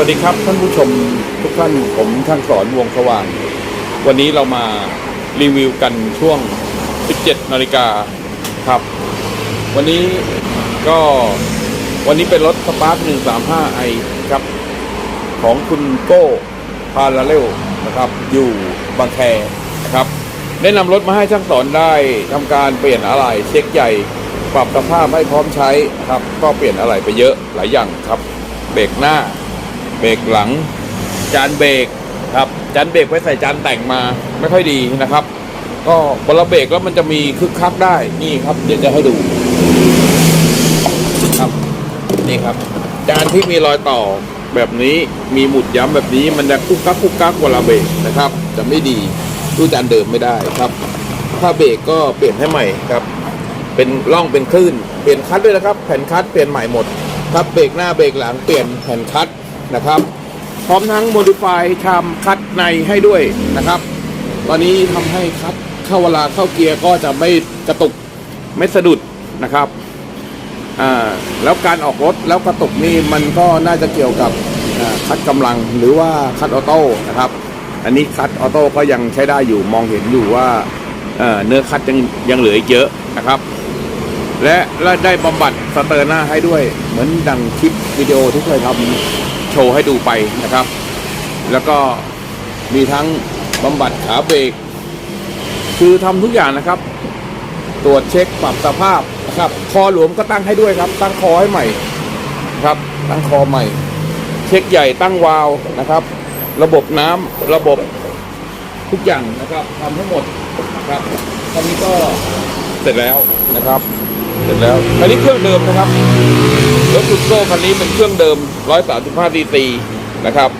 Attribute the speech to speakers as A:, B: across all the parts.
A: วัสดีครับท่านผู้ชมทุกท่านผมท่านสอนวงสว่าง วันนี้เรามารีวิวกันช่วง 17 นาฬิกาครับ วันนี้ก็วันนี้เป็นรถสปาร์ค 135i ครับ ของคุณโก้พาราเรลนะครับ อยู่บางแคนะครับได้นำรถมาให้ช่างสอนได้ทำการเปลี่ยนอะไหล่เช็คใหญ่ ปรับสภาพให้พร้อมใช้ครับ ก็เปลี่ยนอะไหล่ไปเยอะหลายอย่างครับเบรกหน้า เบรกหลัง จานเบรกครับจานเบรกไว้ใส่จานแต่งมาไม่ค่อยดีนะครับ ก็เวลาเบรกแล้วมันจะมีคึกคักได้นี่ครับเดี๋ยวจะให้ดูครับนี่ครับ จานที่มีรอยต่อแบบนี้มีหมุดย้ำแบบนี้มันจะคุกกักคุกกักเวลาเบรกนะครับ จะไม่ดีดูจานเดิมไม่ได้ครับ ถ้าเบรกก็เปลี่ยนให้ใหม่ครับ เป็นร่องเป็นคลื่นเปลี่ยนคัดด้วยนะครับ แผ่นคัดเปลี่ยนใหม่หมดครับเบรกหน้าเบรกหลังเปลี่ยนแผ่นคัด นะครับ พร้อมทั้งโมดิฟายชามคัดในให้ด้วยนะครับ ตอนนี้ทำให้คัดเข้าเวลาเข้าเกียร์ก็จะไม่กระตุกไม่สะดุดนะครับอ่าแล้วการออกรถแล้วกระตุกนี่มันก็น่าจะเกี่ยวกับคัดกำลังหรือว่าคัดออโต้นะครับ อันนี้คัดออโต้ก็ยังใช้ได้อยู่มองเห็นอยู่ว่าเนื้อคัดยังยังเหลืออีกเยอะนะครับ และและได้บำบัดสเตอร์หน้าให้ด้วยเหมือนดังคลิปวิดีโอที่เคยทำ ชว์ให้ดูไปนะครับ แล้วก็มีทั้งบำบัดขาเบรกคือทำทุกอย่างนะครับ ตรวจเช็คปรับสภาพนะครับ คอหลวมก็ตั้งให้ด้วยครับ ตั้งคอให้ใหม่ครับ ตั้งคอใหม่ เช็คใหญ่ตั้งวาล์วนะครับ ระบบน้ำระบบทุกอย่างนะครับทำทั้งหมดนะครับตอนนี้ก็เสร็จแล้วนะครับ เสร็จแล้วคันนี้เครื่องเดิมนะครับรถสุดโซ่คันนี้เป็นเครื่องเดิม 135 d c นะครับ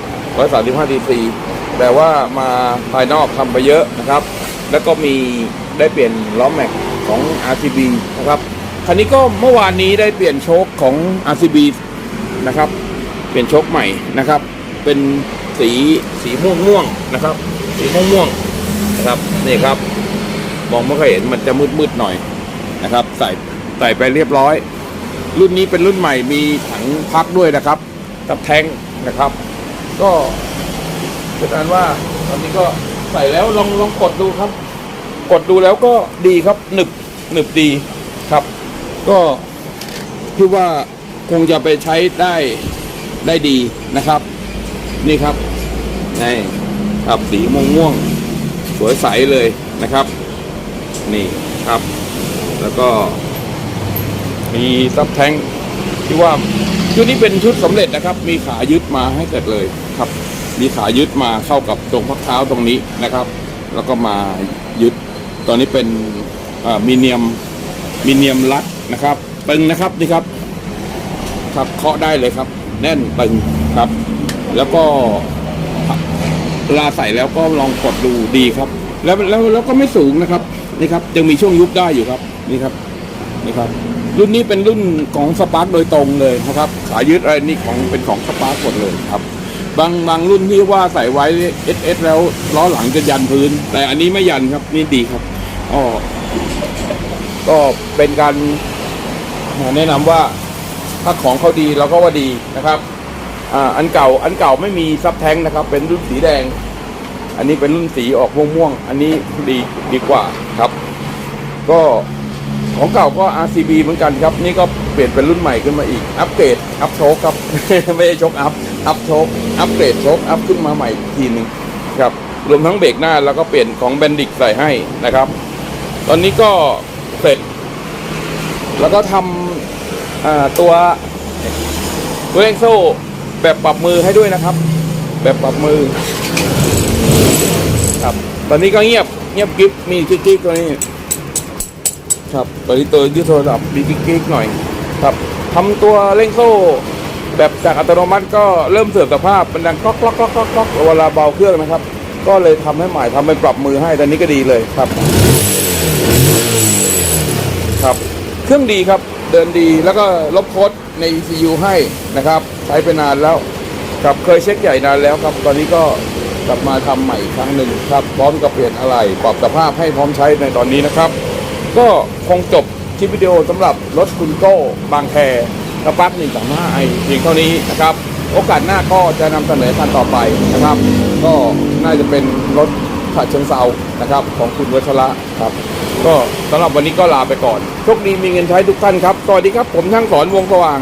A: 135 d c แต่ว่ามาภายนอกทำไปเยอะนะครับ แล้วก็มีได้เปลี่ยนล้อแม็กของ RCB นะครับคันนี้ก็เมื่อวานนี้ได้เปลี่ยนโชคของ RCB นะครับ เปลี่ยนโชคใหม่นะครับ เป็นสีสีม่วงม่วงนะครับ สีม่วงม่วงนะครับนี่ครับ มองไม่ค่อยเห็นมันจะมืดมืดๆหน่อยนะครับ ใส่ ใส่ไปเรียบร้อย รุ่นนี้เป็นรุ่นใหม่มีถังพักด้วยนะครับกับแทงนะครับ ก็เป็นอันว่าตอนนี้ก็ใส่แล้วลองลองกดดูครับ กดดูแล้วก็ดีครับหนึบหนึบดีครับ ก็คิดว่าคงจะไปใช้ได้ได้ดีนะครับ นี่ครับนี่ครับสีม่วงม่วงสวยใสเลยนะครับ นี่ครับ แล้วก็ มีซับแทงที่ว่าชุดนี้เป็นชุดสำเร็จนะครับ มีขายึดมาให้เสร็จเลยครับ มีขายึดมาเข้ากับตรงพักเท้าตรงนี้นะครับ แล้วก็มายึดตอนนี้เป็นมีเนียมมีเนียมรัดนะครับตึงนะครับนี่ครับ ครับเคาะได้เลยครับ แน่นตึงครับ แล้วก็เวลาใส่แล้วก็ลองกดดูดีครับ แล้วแล้วแล้วก็ไม่สูงนะครับนี่ครับยังมีช่วงยุบได้อยู่ครับนี่ครับ นี่ครับรุ่นนี้เป็นรุ่นของสปาร์กโดยตรงเลยนะครับสายยึดอะไรนี่ของเป็นของสปาร์กหมดเลยครับ บางบางรุ่นที่ว่าใส่ไว้เอสเอสแล้วล้อหลังจะยันพื้น แต่อันนี้ไม่ยันครับนี่ดีครับอ๋อก็เป็นการแนะนำว่าถ้าของเขาดีเราก็ว่าดีนะครับอ่าอันเก่าอันเก่าไม่มีซับแท้งนะครับ เป็นรุ่นสีแดง อันนี้เป็นรุ่นสีออกม่วงๆอันนี้ดีดีกว่าครับ ก็ ของเก่าก็ RCB เหมือนกันครับ นี่ก็เปลี่ยนเป็นรุ่นใหม่ขึ้นมาอีก อัปเกรด อัพโชคครับ ไม่ใช่โชคอัพ อัพโชคอัปเกรดโชคอัพขึ้นมาใหม่ทีหนึ่งครับ รวมทั้งเบรกหน้าแล้วก็เปลี่ยนของแบนดิกใส่ให้นะครับ ตอนนี้ก็เสร็จ แล้วก็ทำตัวตัวเร่งโซ่แบบปรับมือให้ด้วยนะครับ แบบปรับมือ ครับ ตอนนี้ก็เงียบ เงียบกิ๊บมีกิ๊กตัวนี้ ครับตอนนี้ตัวยึดโทรศัพท์มีกิ๊กกหน่อยครับทำตัวเร่งโซ่ แบบจากอัตโนมัติก็เริ่มเสื่อมสภาพมันดังก๊อกก๊อกก๊อกก๊อกก๊อกเวลาเบาเครื่องนะครับ ก็เลยทำให้ใหม่ทำเป็นปรับมือให้ตอนนี้ก็ดีเลยครับ ครับ เครื่องดีครับเดินดีแล้วก็ลบโค้ดใน ECU ให้นะครับ ใช้ไปนานแล้วครับเคยเช็คใหญ่นานแล้วครับ ตอนนี้ก็กลับมาทำใหม่อีกครั้งหนึ่งครับ พร้อมกับเปลี่ยนอะไรปรับสภาพให้พร้อมใช้ในตอนนี้นะครับ ก็คงจบคลิปวิดีโอสำหรับรถคุณโก้บางแคสปาร์คหนึ่งสามห้าไอเพียงเท่านี้นะครับ โอกาสหน้าก็จะนำเสนอคันต่อไปนะครับ ก็น่าจะเป็นรถฉะเชิงเซานะครับ ของคุณวัชระครับ ก็สำหรับวันนี้ก็ลาไปก่อนโชคดีมีเงินใช้ทุกท่านครับสวัสดีครับผมช่างสอนวงสว่าง